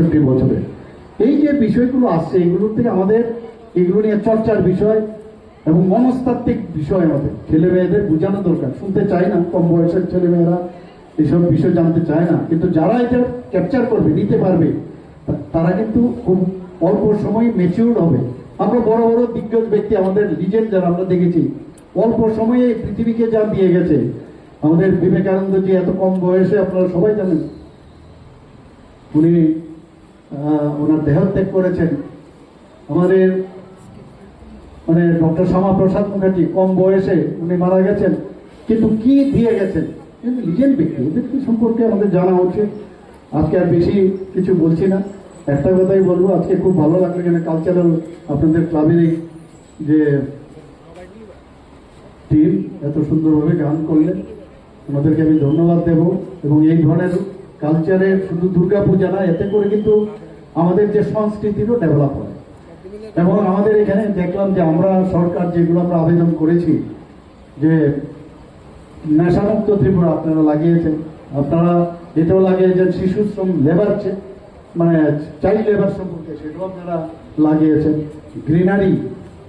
পঁয়ষট্টি বছরে। এই যে বিষয়গুলো আসছে, এগুলো থেকে আমাদের, এগুলো নিয়ে চর্চার বিষয় এবং মনস্তাত্ত্বিক বিষয় আমাদের। ছেলে মেয়েদের বোঝানো দরকার। শুনতে চায় না, কম বয়সের ছেলে মেয়েরা এসব বিষয় জানতে চায় না। কিন্তু যারা এটা ক্যাপচার করবে, নিতে পারবে, তারা কিন্তু খুব অল্প সময় মেচিউর হবে। আমরা বড় বড় দিগ্গজ ব্যক্তি, আমাদের লিজেন্ড যারা আমরা দেখেছি, অল্প সময়ে এই পৃথিবীকে যা দিয়ে গেছে, আমাদের বিবেকানন্দ যে এত কম বয়সে আপনারা সবাই জানেন, উনি ওনার দেহত্যাগ করেছেন। আমাদের মানে ডক্টর শ্যামা প্রসাদ মুখার্জি কম বয়সে উনি মারা গেছেন, কিন্তু কি দিয়ে গেছেন? কিন্তু লিজেন্ড ব্যক্তি, ওদের সম্পর্কে আমাদের জানা উচিত? আজকে আর বেশি কিছু বলছি না। একটা কথাই বলব, আজকে খুব ভালো লাগল এখানে কালচারাল আপনাদের ক্লাবের যে টিম এত সুন্দরভাবে গান করলেন। ওনাদেরকে আমি ধন্যবাদ দেব। এবং এই ধরনের কালচারের শুধু দুর্গা পূজা না, এতে করে কিন্তু আমাদের যে সংস্কৃতিরও ডেভেলপ হয়। এবং আমাদের এখানে দেখলাম যে আমরা সরকার যেগুলো আমরা আবেদন করেছি, যে নেশামুক্ত ত্রিপুরা আপনারা লাগিয়েছেন। আপনারা এটাও লাগিয়েছেন শিশু শ্রম লেবার মানে চাইল্ড লেবার সম্পর্কে সেটাও আপনারা লাগিয়েছেন। গ্রিনারি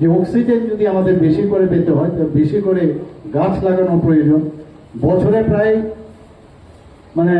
যে অক্সিজেন যদি আমাদের বেশি করে পেতে হয়, তো বেশি করে গাছ লাগানো প্রয়োজন। বছরে প্রায় মানে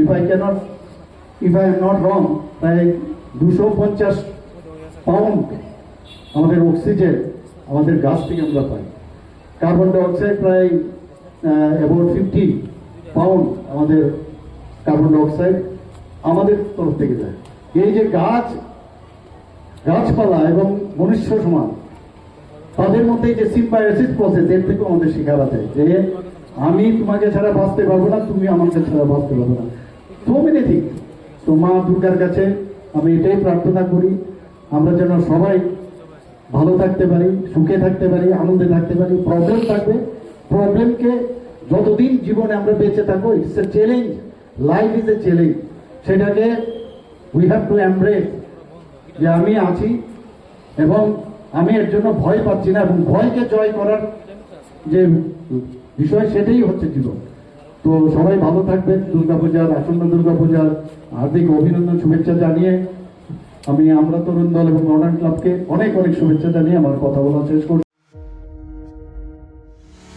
if I can't if I am not wrong প্রায় দুশো পঞ্চাশ পাউন্ড আমাদের অক্সিজেন আমাদের গাছ থেকে আমরা পাই। কার্বন ডাইঅক্সাইড প্রায় অ্যাবাউট ফিফটি পাউন্ড আমাদের কার্বন ডাইঅক্সাইড আমাদের তরফ থেকে যায়। এই যে গাছ, গাছপালা এবং মনুষ্য সমাজ তাদের মধ্যে যে সিম্বায়োসিস প্রসেস এর থেকে আমাদের শেখার আছে যে আমি তোমাকে ছাড়া বাঁচতে পারব না, তুমি আমাকে ছাড়া বাঁচতে পারবে না। তো মেনে ঠিক তো মা দুর্গার কাছে আমি এটাই প্রার্থনা করি, আমরা যেন সবাই ভালো থাকতে পারি, সুখে থাকতে পারি, আনন্দে থাকতে পারি। প্রবলেম থাকবে প্রবলেমকে যতদিন জীবনে আমরা বেঁচে থাকব it's a challenge life is a challenge সেটাকে উই হ্যাভ টু এমব্রেস যে আমি আছি এবং আমি এর জন্য ভয় পাচ্ছি না এবং ভয়কে জয় করার যে বিষয় সেটাই হচ্ছে জীবন। তো সবাই ভালো থাকবেন, দুর্গাপূজার, আসন্ন দুর্গাপূজার হার্দিক অভিনন্দন, শুভেচ্ছা জানিয়ে আমি আমরা তরুণ দল এবং মডার্ন ক্লাবকে অনেক অনেক শুভেচ্ছা জানিয়ে আমার কথা বলা শেষ করছি।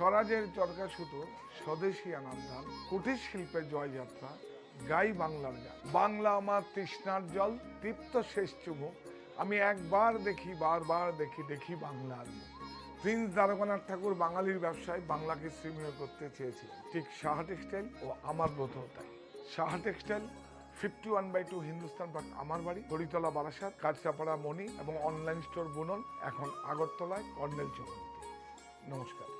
স্বরাজের চরকা সুতো স্বদেশী আনন্দান কুটির শিল্পের জয়যাত্রা, গাই বাংলার গান। বাংলা আমার তৃষ্ণার জল, তৃপ্ত শেষ চুমুক আমি একবার দেখি, বারবার দেখি দেখি বাংলার। প্রিন্স দ্বারকানাথ ঠাকুর বাঙালির ব্যবসায় বাংলাকে শ্রীময় করতে চেয়েছিলেন। ঠিক সাহা টেক্সটাইল ও আমার ব্রত তাই। Saha textile fifty one by two Hindustan park, আমার বাড়ি, হরিতলা বারাসাত, কাঁচরাপাড়া মণি এবং অনলাইন স্টোর বুনন, এখন আগরতলায়, কর্নেল চৌমুহতে নমস্কার।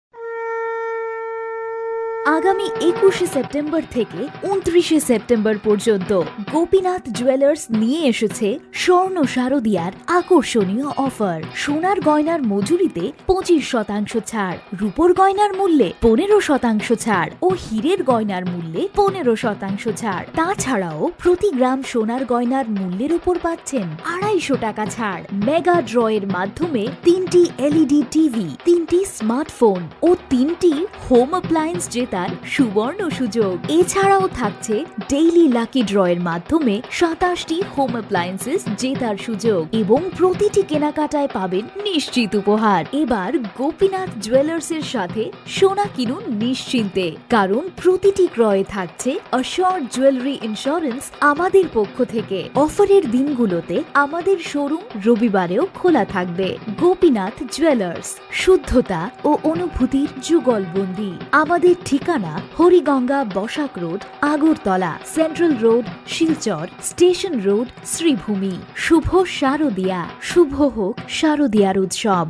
আগামী একুশে সেপ্টেম্বর থেকে উনত্রিশে সেপ্টেম্বর পর্যন্ত গোপীনাথ জুয়েলার্স নিয়ে এসেছে স্বর্ণ শারদিয়ার আকর্ষণীয় অফার। সোনার গয়নার মজুরিতে পঁচিশ শতাংশ ছাড়, রূপোর গয়নার মূল্যে পনেরো শতাংশ ছাড় ও হীরের গয়নার মূল্যে পনেরো শতাংশ ছাড়। তাছাড়াও প্রতি গ্রাম সোনার গয়নার মূল্যের উপর পাচ্ছেন আড়াইশো টাকা ছাড়। মেগা ড্রয়ের মাধ্যমে তিনটি এলইডি টিভি, তিনটি স্মার্টফোন ও তিনটি হোম অ্যাপ্লায়েন্স জেতার সুবর্ণ সুযোগ। এছাড়াও থাকছে ডেইলি লাকি ড্রয়ের মাধ্যমে সাতাশটি হোম অ্যাপ্লায়েন্সেস জেতার সুযোগ এবং প্রতিটি কেনাকাটায় পাবেন নিশ্চিত উপহার। এবার গোপীনাথ জুয়েলার্সের সাথে সোনা কিনুন নিশ্চিন্তে। কারণ প্রতিটি ক্রয়ে থাকছে অশোর জুয়েলারি ইন্স্যুরেন্স আমাদের পক্ষ থেকে। অফারের দিনগুলোতে আমাদের শোরুম রবিবারেও খোলা থাকবে। গোপীনাথ জুয়েলার্স শুদ্ধতা ও অনুভূতির যুগলবন্দি আমাদের ঠিকানা Hariganga Basak road, Agartala, central road, Silchar, station road, Sribhumi. শুভ শারদিয়া। শুভ হোক শারদিয়ার উৎসব।